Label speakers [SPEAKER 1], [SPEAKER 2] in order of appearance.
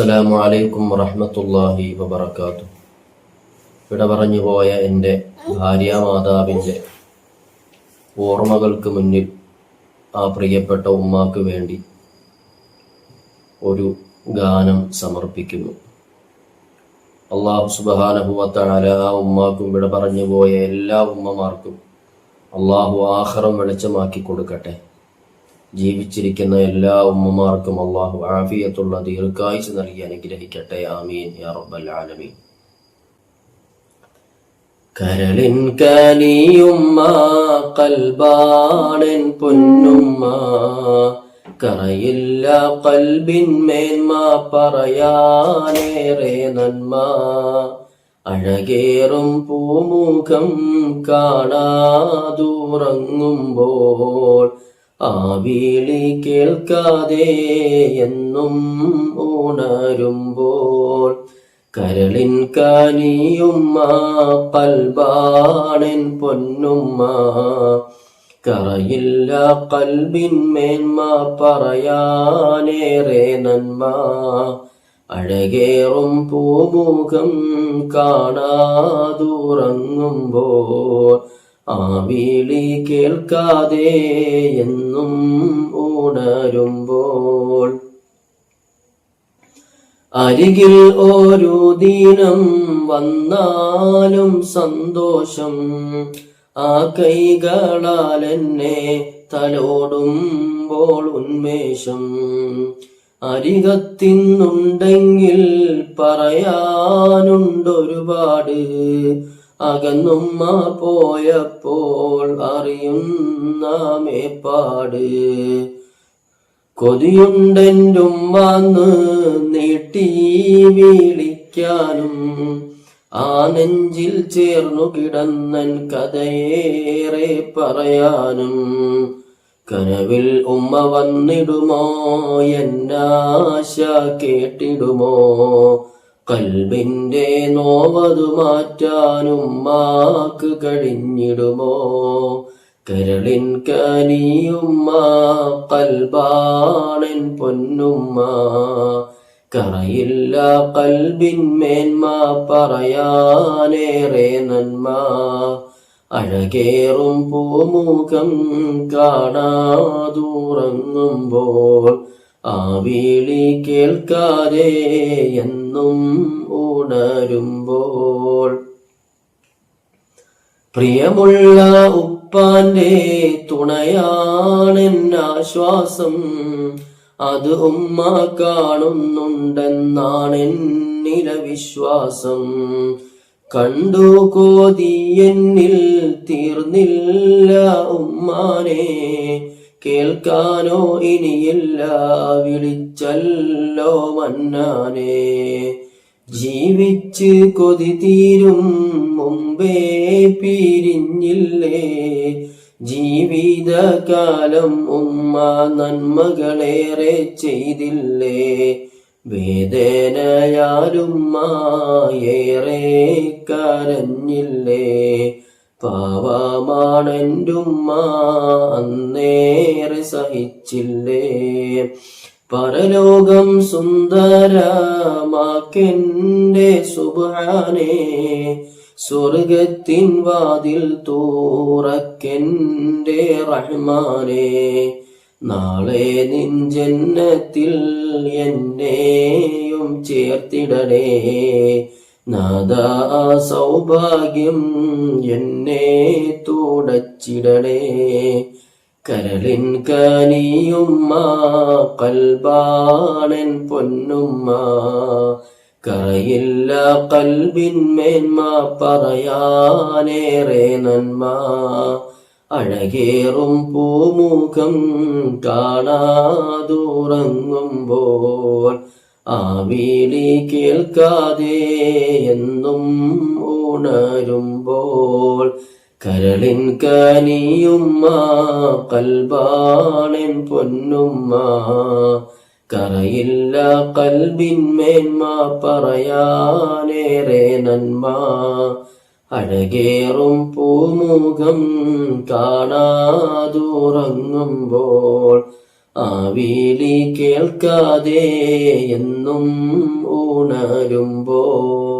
[SPEAKER 1] അസ്സലാമു അലൈക്കും വറഹമത്തല്ലാഹി വബറകാതുഹു. ഇവിടെ പറഞ്ഞു പോയ എന്റെ ഭാര്യാമാതാവിന്റെ ഓർമ്മകൾക്ക് മുന്നിൽ ആ പ്രിയപ്പെട്ട ഉമ്മാക്ക് വേണ്ടി ഒരു ഗാനം സമർപ്പിക്കുന്നു. അള്ളാഹു സുബാനഹുവത്താല ആ ഉമ്മാക്കും ഇവിടെ പറഞ്ഞു പോയ എല്ലാ ഉമ്മമാർക്കും അള്ളാഹു ആഹ്റം വെളിച്ചമാക്കി കൊടുക്കട്ടെ. ജീവിച്ചിരിക്കുന്ന എല്ലാ ഉമ്മമാർക്കും അള്ളാഹു ആഫിയത്തുള്ള ദീർഘായുസ് നൽകി അനുഗ്രഹിക്കട്ടെ. ആമീൻ. യാ റബ്ബൽ ആലമീൻ. കരളിൻ കനിയുമ്മ കൽബാണൻ പൊന്നുമ്മ കറയില്ല കൽബിന്മേന്മ പറയാനേറെ നന്മ അഴകേറും പൂമുഖം കാണാതുറങ്ങുമ്പോൾ ആ വിളി കേൾക്കാതെ എന്നും ഉണരുമ്പോൾ കരളിൻ കാനിയുമ്മ പൽബാണൻ പൊന്നുമ്മ കറയില്ല കൽബിന്മേന്മ പറയാനേറെ നന്മ. അഴകേറും പൂമുഖം കാണാതുറങ്ങുമ്പോൾ ആ വിളി കേൾക്കാതെ എന്നും ഉണരുമ്പോൾ അരികിൽ ഒരു ദീനം വന്നാലും സന്തോഷം. ആ കൈകളാൽ എന്നെ തലോടുമ്പോൾ ഉന്മേഷം. അരികത്തിന്നുണ്ടെങ്കിൽ പറയാനുണ്ടൊരുപാട്. അകന്നുമ്മ പോയപ്പോൾ അറിയുന്ന മേപ്പാട്. വന്ന് നീട്ടി വിളിക്കാനും ആ നെഞ്ചിൽ ചേർന്നു കിടന്നൻ കഥയേറെ പറയാനും. കനവിൽ ഉമ്മ വന്നിടുമോ? എന്നാശ കേട്ടിടുമോ? കൽബിന്റെ നോവതു മാറ്റാനും മാക്ക് കഴിഞ്ഞിടുമോ? കരളിൻ കനിയുമ്മ കൽബാണൻ പൊന്നുമ്മ. കറയില്ല കൽബിന്മേന്മ പറയാനേറെ നന്മ. അഴകേറും പൂമുഖം കാണാതുറങ്ങുമ്പോൾ ആ കേൾക്കാതെ എന്നും ഉണരുമ്പോൾ. പ്രിയമുള്ള ഉപ്പാന്റെ തുണയാണെന്നാശ്വാസം അത് ഉമ്മ കാണുന്നുണ്ടെന്നാണെന്നില വിശ്വാസം കണ്ടു കോതി എന്നിൽ തീർന്നില്ല ഉമ്മാനെ കേൾക്കാനോ ഇനിയില്ല വിളിച്ചല്ലോ മന്നാനെ. ജീവിച്ച് കൊതി തീരും മുമ്പേ പിരിഞ്ഞില്ലേ. ജീവിതകാലം ഉമ്മ നന്മകളേറെ ചെയ്തില്ലേ. വേദനയാലുമ്മ ഏറെ കരഞ്ഞില്ലേ. പാവമാണെന്റുമ്മ അന്നേറെ സഹിച്ചില്ലേ. പരലോകം സുന്ദരമാക്കെന്റെ സുബാനെ സ്വർഗത്തിൻ വാതിൽ തൂറക്കെന്റെ റഹ്മാനെ. നാളെ നിൻ ജന്നത്തിൽ എന്നെയും ചേർത്തിടണേ. നാദാ സൗഭാഗ്യം എന്നെ തുടച്ചിടണേ. കരളിൻ കനിയുമ്മ കൽബാണൻ പൊന്നുമ്മ. കറയില്ല കൽബിന്മേന്മ പറയാനേറെ നന്മ. അഴകേറും പൂമുഖം കാണാതുറങ്ങുമ്പോൾ ആ കേൾക്കാതെ എന്നും ഉണരുമ്പോൾ കരളിൻ കനിയുമ്മ കൽബാണൻ പൊന്നുമ്മ. കറയില്ല കൽബിന്മേന്മ പറയാനേറെ നന്മ. അഴകേറും പൂമുഖം കാണാതുറങ്ങുമ്പോൾ ആ വിളി കേൾക്കാതെ എന്നും ഉണരുമ്പോൾ